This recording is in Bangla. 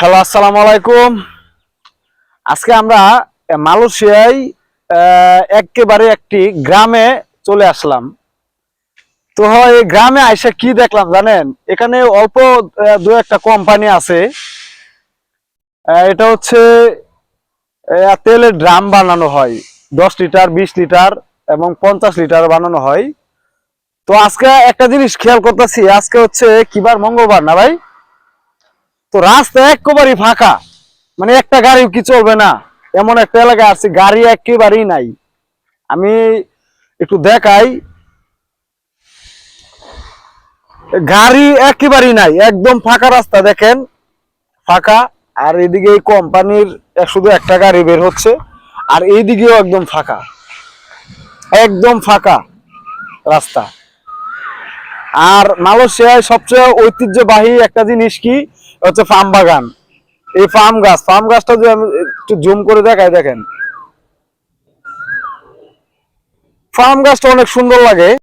হ্যালো, আসসালামু আলাইকুম। আজকে আমরা মালয়েশিয়ায় একেবারে একটি গ্রামে চলে আসলাম। তো এই গ্রামে আইসা কি দেখলাম জানেন? এখানে অল্প দু একটা কোম্পানি আছে। এটা হচ্ছে তেলের ড্রাম বানানো হয়। দশ লিটার, বিশ লিটার এবং পঞ্চাশ লিটার বানানো হয়। তো আজকে একটা জিনিস খেয়াল করতেছি, আজকে হচ্ছে কিবার মঙ্গলবার না ভাই? তো রাস্তা একেবারেই ফাঁকা। মানে একটা গাড়িও কি চলবে না? এমন একটা এলাকায় আসছে গাড়ি একেবারেই নাই। আমি একটু দেখাই। গাড়ি একেবারেই নাই, একদম ফাঁকা রাস্তা, দেখেন। ফাঁকা, আর এদিকে এই কোম্পানির শুধু একটা গাড়ি বের হচ্ছে, আর এইদিকেও একদম ফাঁকা। একদম ফাঁকা রাস্তা। আর মালয়েশিয়ায় সবচেয়ে ঐতিহ্যবাহী একটা জিনিস কি? হচ্ছে ফার্ম বাগান। এই ফার্ম গাছ, ফার্ম গাছটা যদি আমি একটু জুম করে দেখাই, দেখেন। ফার্ম গাছটা অনেক সুন্দর লাগে।